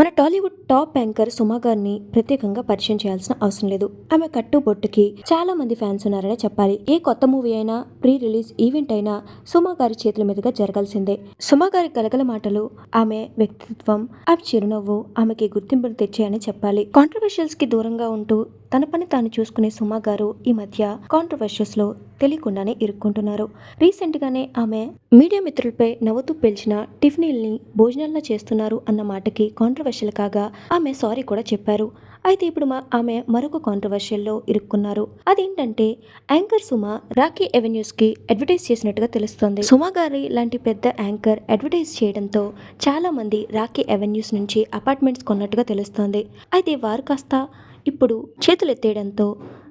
మన Tollywood top anchor సుమా గారిని ప్రత్యేకంగా పరిచయం చేయాల్సిన అవసరం లేదు. ఆమె కట్టు బొట్టుకి చాలా మంది ఫ్యాన్స్ ఉన్నారనే చెప్పాలి. ఏ కొత్త మూవీ అయినా ప్రీ రిలీజ్ ఈవెంట్ అయినా సుమా గారి చేతుల మీదుగా జరగాల్సిందే. సుమా గారి గలగల మాటలు ఆమె వ్యక్తిత్వం ఆమె చిరునవ్వు ఆమెకి గుర్తింపును తెచ్చాయని చెప్పాలి. కాంట్రవర్షియల్స్కి దూరంగా ఉంటూ తన పని తాను చూసుకునే సుమా గారు ఈ మధ్య కాంట్రవర్షియస్లో తెలియకుండానే ఇరుక్కుంటున్నారు. రీసెంట్గానే ఆమె మీడియా మిత్రులపై నవ్వుతూ పిలిచిన టిఫినీల్ని భోజనాల్లో చేస్తున్నారు అన్న మాటకి కాంట్రవర్షియల్ కాగా ఆమె సారీ కూడా చెప్పారు. అయితే ఇప్పుడు మా ఆమె మరొక కాంట్రవర్షియల్లో ఇరుక్కున్నారు. అదేంటంటే యాంకర్ సుమ రాఖీ ఎవెన్యూస్కి అడ్వర్టైజ్ చేసినట్టుగా తెలుస్తోంది. సుమ గారి లాంటి పెద్ద యాంకర్ అడ్వర్టైజ్ చేయడంతో చాలా మంది రాకీ ఎవెన్యూస్ నుంచి అపార్ట్మెంట్స్ కొన్నట్టుగా తెలుస్తోంది. అయితే వారు కాస్త ఇప్పుడు చేతులెత్తేయడంతో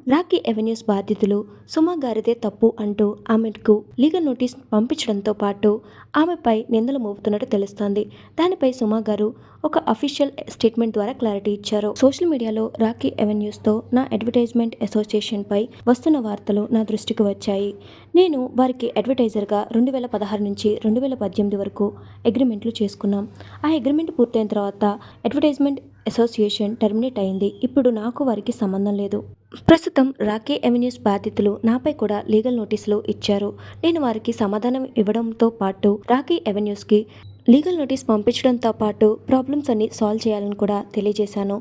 రాకీ ఎవెన్యూస్ బాధితులు సుమ గారిదే తప్పు అంటూ ఆమెకు లీగల్ నోటీస్ పంపించడంతో పాటు ఆమెపై నిందలు మోపుతున్నట్టు తెలుస్తోంది. దానిపై సుమ గారు ఒక అఫీషియల్ స్టేట్మెంట్ ద్వారా క్లారిటీ ఇచ్చారు. సోషల్ మీడియాలో రాకీ ఎవెన్యూస్తో నా అడ్వర్టైజ్మెంట్ అసోసియేషన్పై వస్తున్న వార్తలు నా దృష్టికి వచ్చాయి. నేను వారికి అడ్వర్టైజర్గా రెండు వేల పదహారు నుంచి రెండు వేల పద్దెనిమిది వరకు అగ్రిమెంట్లు చేసుకున్నాం. ఆ అగ్రిమెంట్ పూర్తయిన తర్వాత అడ్వర్టైజ్మెంట్ అసోసియేషన్ టర్మినేట్ అయింది. ఇప్పుడు నాకు వారికి సంబంధం లేదు. ప్రస్తుతం రాకే ఎవెన్యూస్ బాధితులు నాపై కూడా లీగల్ నోటీసులు ఇచ్చారు. నేను వారికి సమాధానం ఇవ్వడంతో పాటు రాకే ఎవెన్యూస్కి లీగల్ నోటీస్ పంపించడంతో పాటు ప్రాబ్లమ్స్ అన్ని సాల్వ్ చేయాలని కూడా తెలియజేశాను.